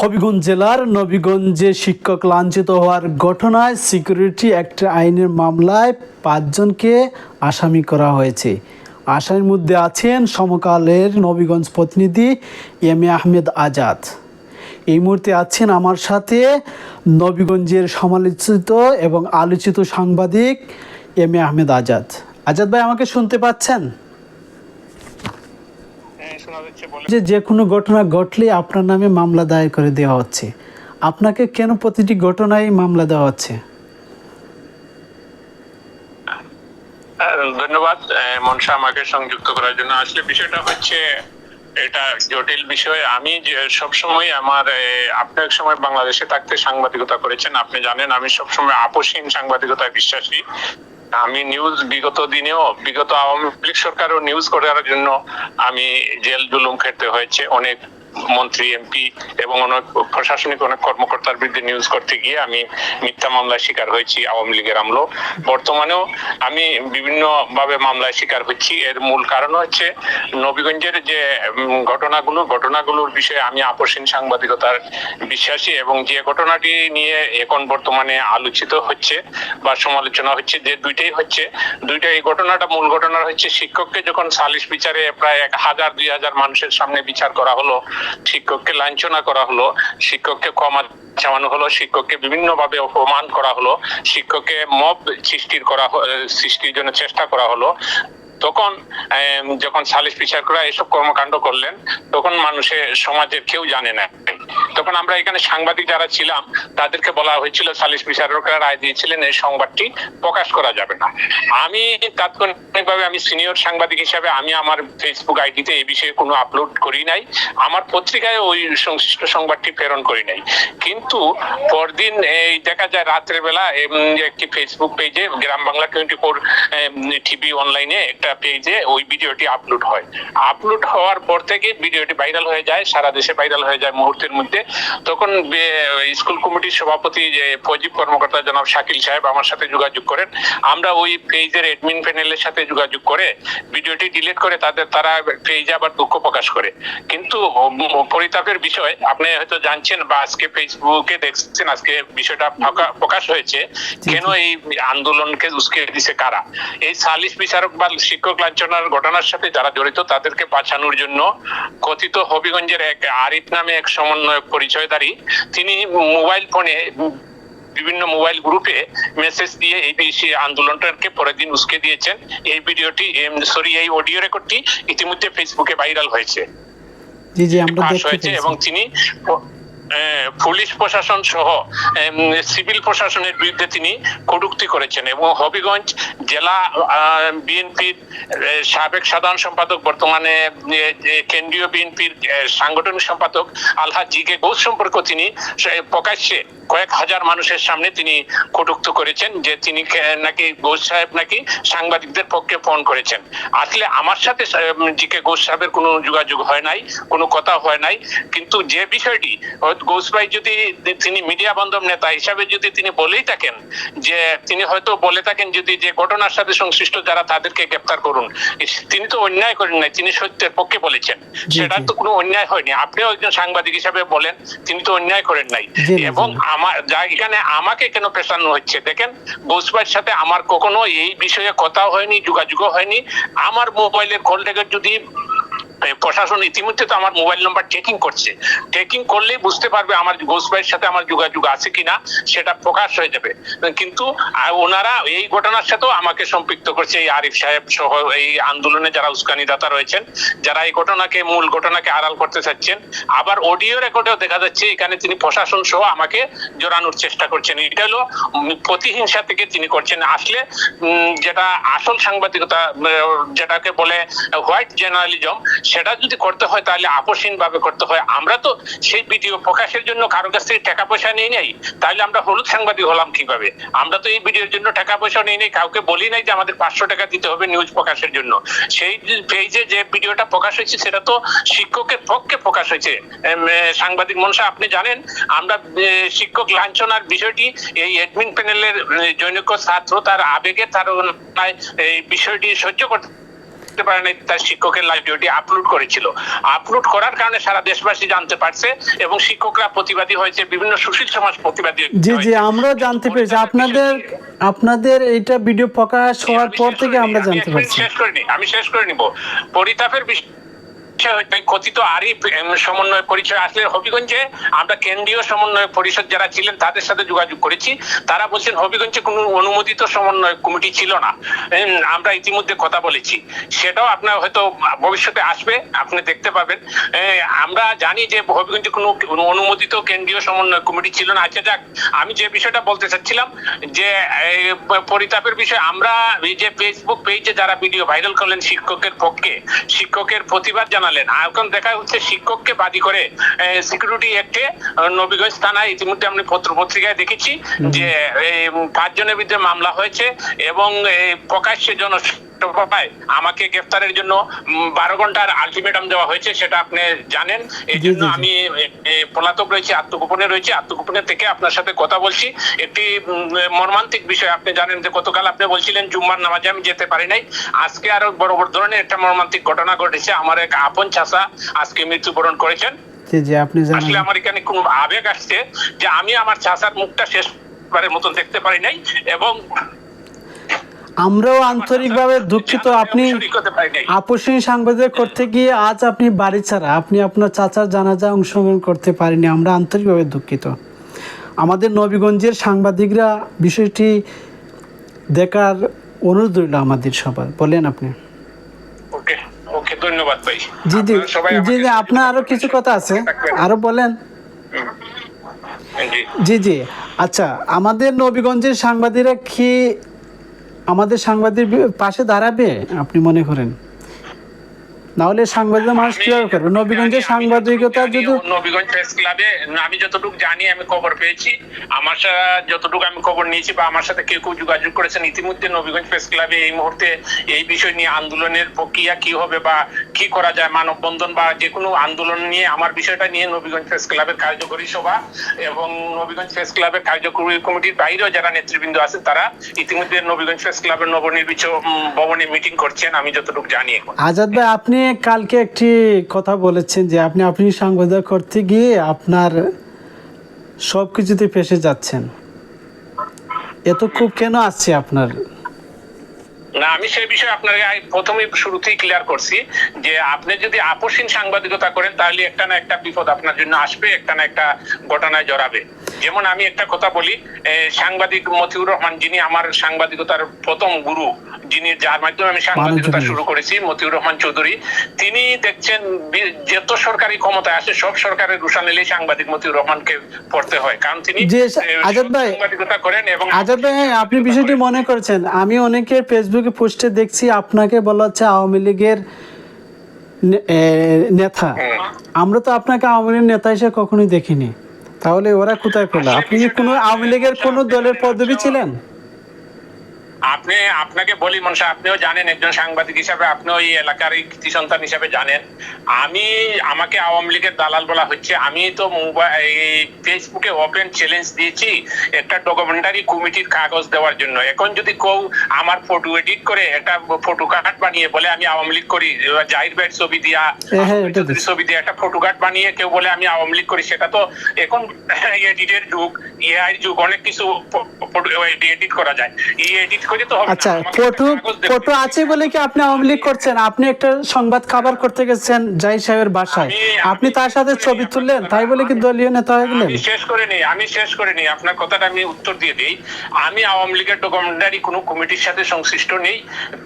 হবিগঞ্জ জেলার নবীগঞ্জে শিক্ষক লাঞ্ছিত হওয়ার ঘটনায় সিকিউরিটি অ্যাক্ট আইনের মামলায় পাঁচজনকে আসামি করা হয়েছে। আসামির মধ্যে আছেন সমকালের নবীগঞ্জ প্রতিনিধি এম এ আহমেদ আজাদ। এই মুহূর্তে আছেন আমার সাথে নবীগঞ্জের সমালোচিত এবং আলোচিত সাংবাদিক এম এ আহমেদ আজাদ। আজাদ ভাই, আমাকে শুনতে পাচ্ছেন হ্যাঁ, শোনা যাচ্ছে বলে যে যে কোনো ঘটনা ঘটলে আপনার নামে মামলা দায়ের করে দেওয়া হচ্ছে। আপনাকে কেন প্রতিটি ঘটনায় মামলা দেওয়া হচ্ছে? ধন্যবাদ মনসা আমাকে সংযুক্ত করার জন্য। আসলে বিষয়টা হচ্ছে, এটা জটিল বিষয়। আমি সবসময় আমার আপনি এক সময় বাংলাদেশে থাকতে সাংবাদিকতা করেছেন, আপনি জানেন আমি সবসময় আপোষহীন সাংবাদিকতায় বিশ্বাসী। আমি নিউজ বিগত দিনেও, বিগত আওয়ামী লীগ সরকারও নিউজ করার জন্য আমি জেল জুলুম খেতে হয়েছে অনেক মন্ত্রী এমপি এবং অনেক প্রশাসনিক অনেক কর্মকর্তার বিরুদ্ধে নিউজ করতে গিয়ে আমি মিথ্যা মামলার শিকার হয়েছি আওয়ামী লীগের আমলো। বর্তমানেও আমি বিভিন্ন ভাবে মামলার শিকার হচ্ছি। এর মূল কারণ হচ্ছে নবীগঞ্জের যে ঘটনাগুলো, ঘটনাগুলোর বিষয়ে আমি আপোষহীন সাংবাদিকতার বিশ্বাসী এবং যে ঘটনাটি নিয়ে এখন বর্তমানে আলোচিত হচ্ছে বা সমালোচনা হচ্ছে যে দুইটাই হচ্ছে। দুইটা এই ঘটনাটা মূল ঘটনা হচ্ছে শিক্ষককে যখন সালিশ বিচারে প্রায় এক হাজার, দুই হাজার মানুষের সামনে বিচার করা হলো শিক্ষককে লাঞ্ছনা করা হলো, শিক্ষককে ক্ষমা চাওয়ানো হলো, শিক্ষককে বিভিন্ন ভাবে অপমান করা হলো, শিক্ষককে মব সৃষ্টির করা সৃষ্টির জন্য চেষ্টা করা হলো। তখন যখন সালিশ বিচারকরা এসব কর্মকাণ্ড করলেন, তখন মানুষের সমাজের কেউ জানে না। তখন আমরা এখানে সাংবাদিক যারা ছিলাম, তাদেরকে বলা হয়েছিল সালিশ বিচারকরা রায় দিয়েছিলেন, এই সংবাদটি প্রকাশ করা যাবে না। আমি তাৎক্ষণিকভাবে আমি সিনিয়র সাংবাদিক হিসাবে আমি আমার ফেসবুক আইডিতে এই বিষয়ে কোনো আপলোড করি নাই। আমার পত্রিকায় ওই সংশ্লিষ্ট সংবাদটি প্রেরণ করি নাই। কিন্তু পরদিন এই দেখা যায় রাত্রের বেলা একটি ফেসবুক পেজে Gram Bangla twenty four TV অনলাইনে একটা পেজে ওই ভিডিওটি আপলোড হয়। আপলোড হওয়ার পর থেকে ভিডিওটি ভাইরাল হয়ে যায়, সারা দেশে ভাইরাল হয়ে যায়, মুহূর্তের মধ্যে। তখন স্কুল কমিটির সভাপতি যে ফজিব কর্মকর্তা জনাব শাকিল সাহেব আমার সাথে যোগাযোগ করেন। আমরা ওই পেজের এডমিন প্যানেলের সাথে যোগাযোগ করে ভিডিওটি ডিলিট করে তাদের তারা পেজে আবার দুঃখ প্রকাশ করে। কিন্তু পরিতাপের বিষয় আপনি হয়তো জানছেন বা আজকে ফেসবুকে দেখছেন আজকে বিষয়টা প্রকাশ হয়েছে। কেন এই আন্দোলনকে উস্কে দিছে কারা? এই সালিশ বিচারক বা শিক্ষক লাঞ্ছনার ঘটনার সাথে যারা জড়িত তাদেরকে বাঁচানোর জন্য কথিত হবিগঞ্জের এক আরিফ নামে এক সমন্বয়ক পরিচয়ধারী তিনি মোবাইল ফোনে বিভিন্ন মোবাইল গ্রুপে মেসেজ দিয়ে এই বিষয়ে আন্দোলনটাকে পরের দিন উস্কে দিয়েছেন। এই ভিডিওটি সরি এই অডিও রেকর্ডটি ইতিমধ্যে ফেসবুকে ভাইরাল হয়েছে। জি জি আমরা দেখতে এবং তিনি পুলিশ প্রশাসন সহ সিভিল প্রশাসনের বিরুদ্ধে তিনি কটূক্তি করেছেন এবং হবিগঞ্জ জেলা বিএনপির সাবেক সাধারণ সম্পাদক, বর্তমানে কেন্দ্রীয় বিএনপির সাংগঠনিক সম্পাদক আলহাজ জি কে ঘোষ সম্পর্কে তিনি প্রকাশ্যে কয়েক হাজার মানুষের সামনে তিনি কটুক্ত করেছেন, যে তিনি নাকি ঘোষ সাহেব নাকি সাংবাদিকদের পক্ষে ফোন করেছেন। আসলে আমার সাথে জি কে ঘোষ সাহেবের কোনো যোগাযোগ হয় নাই, কোনো কথা হয় নাই, কিন্তু যে বিষয়টি ঘোষ ভাই যদি তিনি মিডিয়া বান্ধব নেতা হিসাবে যদি তিনি বলেই থাকেন যে তিনি হয়তো বলে থাকেন যদি যে ঘটনার সাথে সংশ্লিষ্ট যারা তাদেরকে গ্রেপ্তার করুন তিনি তো অন্যায় করেন নাই তিনি সত্যের পক্ষে বলেছেন। সেটা তো কোনো অন্যায় হয়নি। আপনিও একজন সাংবাদিক হিসাবে বলেন তিনি তো অন্যায় করেন নাই। এবং আমার যা এখানে আমাকে কেন পেশানো হচ্ছে দেখেন গোসবার সাথে আমার কখনো এই বিষয়ে কথা হয়নি যোগাযোগও হয়নি। আমার মোবাইলের কল রেকর্ড যদি প্রশাসন ইতিমধ্যে তো আমার মোবাইল নাম্বার চেকিং করছে। চেকিং করলেই বুঝতে পারবে আমার ঘোষ ভাইয়ের সাথে আমার যোগাযোগ আছে কিনা, সেটা প্রকাশ হয়ে যাবে। কিন্তু ওনারা এই ঘটনার সাথেও আমাকে সম্পৃক্ত করছে, এই আরিফ সাহেব সহ এই আন্দোলনে যারা উস্কানিদাতা রয়েছেন, যারা এই ঘটনাকে, মূল ঘটনাকে আড়াল করতে চাচ্ছেন, আবার অডিও রেকর্ডেও দেখা যাচ্ছে, এখানে তিনি প্রশাসন সহ আমাকে জড়ানোর চেষ্টা করছেন। এটা হলো প্রতিহিংসা থেকে তিনি করছেন। আসলে যেটা আসল সাংবাদিকতা যেটাকে বলে হোয়াইট জার্নালিজম সেটা যদি করতে হয় তাহলে আপোষহীন ভাবে করতে হয়। আমরা তো সেই ভিডিও প্রকাশের জন্য কারও কাছ থেকে টাকা পয়সা নেই নাই, তাহলে আমরা হলুদ সাংবাদিক হলাম কীভাবে? আমরা তো এই ভিডিওর জন্য টাকা পয়সা নেই নাই, কাউকে বলি নাই যে আমাদের পাঁচশো টাকা দিতে হবে নিউজ প্রকাশের জন্য। সেই পেজে যে ভিডিওটা প্রকাশ হয়েছে, সেটা তো শিক্ষকের পক্ষে প্রকাশ হয়েছে। সাংবাদিক মনসা, আপনি জানেন, আমরা শিক্ষক লাঞ্ছনার বিষয়টি এই এডমিন প্যানেলের জনৈক ছাত্র তার আবেগে তার এই বিষয়টি সহ্য করতে থাকতে পারে নাই তার শিক্ষকের লাইভ ভিডিওটি আপলোড করেছিল। আপলোড করার কারণে সারা দেশবাসী জানতে পারছে এবং শিক্ষকরা প্রতিবাদী হয়েছে বিভিন্ন সুশীল সমাজ প্রতিবাদী জি জি আমরা জানতে পেরেছি। আপনাদের আপনাদের এইটা ভিডিও প্রকাশ হওয়ার পর থেকে আমরা জানতে পারছি। শেষ করে নিই, আমি শেষ করে নিব। পরিতাপের বিষয় কথিত সমন্বয় পরিচয় আসলে হবিগঞ্জে আমরা কেন্দ্রীয় সমন্বয় পরিষদ যারা ছিলেন তাদের সাথে যোগাযোগ করেছি। তারা বলছেন, হবিগঞ্জে কোনো অনুমোদিত সমন্বয় কমিটি ছিল না। আমরা ইতিমধ্যে কথা বলেছি। সেটাও আপনার হয়তো ভবিষ্যতে আসবে, আপনি দেখতে পাবেন। আমরা জানি যে হবিগঞ্জে কোনো অনুমোদিত কেন্দ্রীয় সমন্বয় কমিটি ছিল না। আচ্ছা যাক, আমি যে বিষয়টা বলতে চাচ্ছিলাম, যে পরিতাপের বিষয়ে, আমরা যে ফেসবুক পেজে যারা ভিডিও ভাইরাল করলেন শিক্ষকের পক্ষে, শিক্ষকের প্রতিবাদ জানালেন। এখন দেখা হচ্ছে শিক্ষককে বাদী করে সিকিউরিটি অ্যাক্টে নবীগঞ্জ থানায় ইতিমধ্যে আমি পত্র পত্রিকায় দেখেছি যে এই, পাঁচজনের বিরুদ্ধে মামলা হয়েছে এবং প্রকাশ্যে জন আমাকে গ্রেফতারের জন্য বারো ঘণ্টার আলটিমেটাম দেওয়া হয়েছে সেটা আপনি জানেন। এই জন্য। আমি পলাতক রয়েছে আত্মগোপনে রয়েছে। আত্মগোপনে থেকে আপনার সাথে কথা বলছি। একটি মর্মান্তিক বিষয় আপনি জানেন যে গতকাল আপনি বলছিলেন জুম্মার নামাজে আমি যেতে পারি নাই। আজকে আরও বড় বড় ধরনের একটা মর্মান্তিক ঘটনা ঘটেছে। আমার এক আপন চাষা আজকে মৃত্যুবরণ করেছেন। জি আপনি আসলে আমার এখানে কোন আবেগ আসছে যে আমি আমার চাষার মুখটা শেষ বারের মতন দেখতে পারি নাই এবং আমরাও আন্তরিকভাবে দুঃখিত আপনি। আপসহীন সাংবাদিক করতে গিয়ে আজ আপনি বাড়ি ছাড়া আপনি আপনার চাচার জানাজা অংশগ্রহণ করতে পারেনি আমরা আন্তরিকভাবে দুঃখিত। আমাদের নবীগঞ্জের সাংবাদিকরা বিষয়টি দেখার অনুরোধ রইল আমাদের সবার। বলেন আপনি। ওকে ওকে ধন্যবাদ ভাই। জি জি। জি জি আপনার আরও কিছু কথা আছে। আরও বলেন। জি জি। আচ্ছা আমাদের নবীগঞ্জের সাংবাদিকরা কি আমাদের সাংবাদিক পাশে দাঁড়াবে আপনি মনে করেন? নাহলে সাংবাদিক মানুষ কীভাবে করবে। নবীগঞ্জের সাংবাদিকতা যদি নবীগঞ্জ প্রেস ক্লাবে আমি যতটুকু জানি আমি খবর পেয়েছি। আমার সাথে যতটুকু আমি খবর নিয়েছি বা আমার সাথে কেউ কেউ যোগাযোগ করেছেন ইতিমধ্যে নবীগঞ্জ প্রেস ক্লাবে এই মুহূর্তে এই বিষয় নিয়ে আন্দোলনের প্রক্রিয়া কি হবে বা কি করা যায় মানববন্ধন বা যে কোনো আন্দোলন নিয়ে আমার বিষয়টা নিয়ে নবীগঞ্জ প্রেস ক্লাবের কার্যকরী সভা এবং নবীগঞ্জ প্রেস ক্লাবের কার্যকরী কমিটির বাইরেও যারা নেতৃবৃন্দ আছেন তারা ইতিমধ্যে নবীগঞ্জ প্রেস ক্লাবের নবনির্মিত উম, ভবনে মিটিং করছেন আমি যতটুকু জানি এখন। আজাদ ভাই আপনি কালকে একটি কথা বলেছেন যে আপনি আপনি সাংবাদিক করতে গিয়ে আপনার সব কিছুতে ফেসে যাচ্ছেন। এত খুব কেন আসছে আপনার? না, আমি সেই বিষয়ে আপনাকে প্রথমে শুরুতেই ক্লিয়ার করছি যে আপনি যদি আপসীন সাংবাদিকতা করেন, তাহলে একটা না একটা বিপদ আপনার জন্য আসবে, একটা না একটা ঘটনায় জড়াবে। যেমন আমি একটা কথা বলি সাংবাদিক মতিউর রহমান যিনি আমার সাংবাদিকতার প্রথম গুরু যিনি যার মাধ্যমে আমি সাংবাদিকতা শুরু করেছি মতিউর রহমান চৌধুরী। তিনি দেখছেন যত সরকারি ক্ষমতায় আসে সব সরকারের রুশান এলেই সাংবাদিক মতিউর রহমানকে পড়তে হয়। কারণ তিনি আজাদ ভাই, সাংবাদিকতা করেন এবং আজাদ ভাই হ্যাঁ, আপনি বিষয়টি মনে করেছেন। আমি অনেকের ফেসবুকে পোস্টে দেখছি আপনাকে বলা হচ্ছে আওয়ামী লীগের নেতা। আমরা তো আপনাকে আওয়ামী লীগের নেতা হিসেবে কখনোই দেখিনি। তাহলে ওরা কোথায় পেল? আপনি কোনো আওয়ামী লীগের কোনো দলের পদবী ছিলেন? আপনি আপনাকে বলি মনসা আপনিও জানেন একজন সাংবাদিক হিসাবে আপনিও এই এলাকার কৃতি সন্তান হিসাবে জানেন আমি আমাকে আওয়ামী লীগের দালাল বলা হচ্ছে আমি তো মোবাইল এই ফেসবুকে ওপেন চ্যালেঞ্জ দিয়েছি একটা ডকুমেন্টারি কমিটির কাগজ দেওয়ার জন্য এখন যদি কেউ আমার ফটো এডিট করে একটা ফটো কার্ড বানিয়ে বলে আমি আওয়ামী লীগ করি জাহির ভাইয়ের ছবি দিয়া হ্যাঁ, হ্যাঁ, ছবি দিয়ে একটা ফটো কার্ড বানিয়ে কেউ বলে আমি আওয়ামী লীগ করি সেটা তো এখন এডিটের যুগ এআই যুগ অনেক কিছু এডিট করা যায় এই এডিট করে। আচ্ছা ফটো। ফটো আছে বলে কি আপনি আওয়ামী লীগ করছেন? আপনি একটা সংবাদ খাবার করতে গেছেন জাহির সাহেবের বাসায়। আপনি তার সাথে ছবি তুললেন তাই বলে কি দলীয় নেতা হয়ে গেলেন? শেষ করে নিই আমি শেষ করে নিই। আপনার কথাটা আমি উত্তর দিয়ে দিই। আমি আওয়ামী লীগের ডকুমেন্টারি কোনো কমিটির সাথে সংশ্লিষ্ট নেই।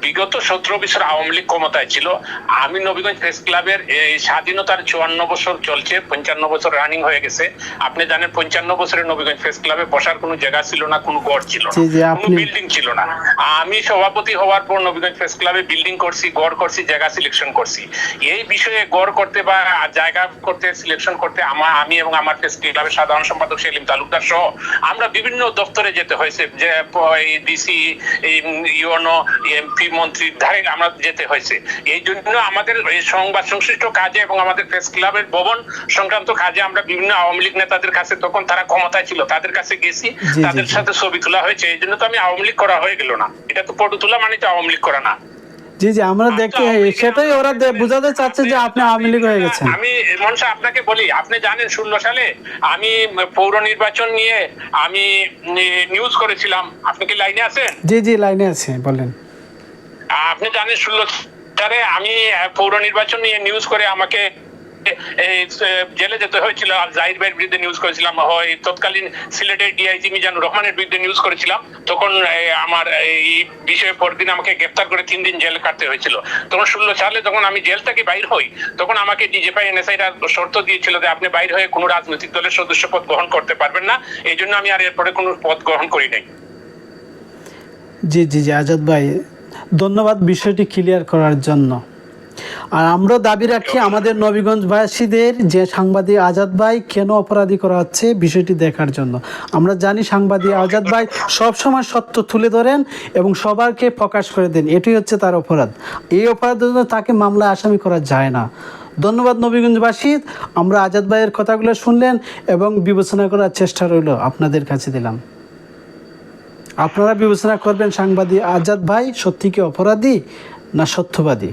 বিগত সতেরো বছর আওয়ামী লীগ ক্ষমতায় ছিল। আমি নবীগঞ্জ প্রেস ক্লাবের এই স্বাধীনতার চুয়ান্ন বছর চলছে পঞ্চান্ন বছর রানিং হয়ে গেছে। আপনি জানেন পঞ্চান্ন বছরের নবীগঞ্জ প্রেস ক্লাবে বসার কোনো জায়গা ছিল না কোনো গড় ছিল না কোনো বিল্ডিং ছিল না। আমি সভাপতি হওয়ার পর নবীগঞ্জ প্রেস ক্লাবে বিল্ডিং করছি গড় করছি জায়গা সিলেকশন করছি। এই বিষয়ে গড় করতে বা জায়গা করতে সিলেকশন করতে আমার আমি এবং আমার প্রেস ক্লাবের সাধারণ সম্পাদক সেলিম তালুকদার সহ আমরা বিভিন্ন দপ্তরে যেতে হয়েছে যে ডিসি ইউনো এমপি মন্ত্রীর ধারে আমরা যেতে হয়েছে। এই জন্য আমাদের এই সংবাদ সংশ্লিষ্ট কাজে এবং আমাদের প্রেস ক্লাবের ভবন সংক্রান্ত কাজে আমরা বিভিন্ন আওয়ামী লীগ নেতাদের কাছে তখন তারা ক্ষমতায় ছিল তাদের কাছে গেছি তাদের সাথে ছবি তোলা হয়েছে। এই জন্য তো আমি আওয়ামী লীগ করা হয়ে গেল না। এটা তো ফটো তোলা মানে তো আওয়ামী লীগ করা না। জি জি আমরা দেখতে সেটাই ওরা বোঝাতে চাচ্ছে যে আপনি আওয়ামী লীগ হয়ে গেছেন। আমি মনসা আপনাকে বলি আপনি জানেন ষোলো সালে আমি পৌর নির্বাচন নিয়ে আমি নিউজ করেছিলাম। আপনি কি লাইনে আছেন? জি জি লাইনে আছে বলেন। আপনি জানেন ষোলো সালে আমি পৌর নির্বাচন নিয়ে নিউজ করে আমাকে এই, জেলে যেতে হয়েছিল আর জাহির ভাইয়ের বিরুদ্ধে নিউজ করেছিলাম। হয় তৎকালীন সিলেটের ডিআইজি মিজানুর রহমানের বিরুদ্ধে নিউজ করেছিলাম। তখন আমার এই বিষয়ে পরদিন আমাকে গ্রেপ্তার করে তিন দিন জেল কাটতে হয়েছিল। তখন ষোলো সালে যখন আমি জেল থেকে বাইর হই তখন আমাকে ডিজেপাই এনএসআইরা শর্ত দিয়েছিল যে আপনি বাইর হয়ে কোনো রাজনৈতিক দলের সদস্য পদ গ্রহণ করতে পারবেন না। এই জন্য আমি আর এরপরে কোনো পদ গ্রহণ করি নাই। জি জি জি আজাদ ভাই ধন্যবাদ বিষয়টি ক্লিয়ার করার জন্য। আর আমরা দাবি রাখি আমাদের নবীগঞ্জবাসীদের যে সাংবাদিক আজাদ ভাই কেন অপরাধী করা হচ্ছে বিষয়টি দেখার জন্য। আমরা জানি সাংবাদিক আজাদ ভাই সবসময় সত্য তুলে ধরেন এবং সবারকে প্রকাশ করে দেন। এটাই হচ্ছে তার অপরাধ। এই অপরাধের জন্য তাকে মামলায় আসামি করা যায় না। ধন্যবাদ নবীগঞ্জবাসী। আমরা আজাদ ভাইয়ের কথাগুলো শুনলেন এবং বিবেচনা করার চেষ্টা রইল। আপনাদের কাছে দিলাম। আপনারা বিবেচনা করবেন সাংবাদিক আজাদ ভাই সত্যি কি অপরাধী না সত্যবাদী?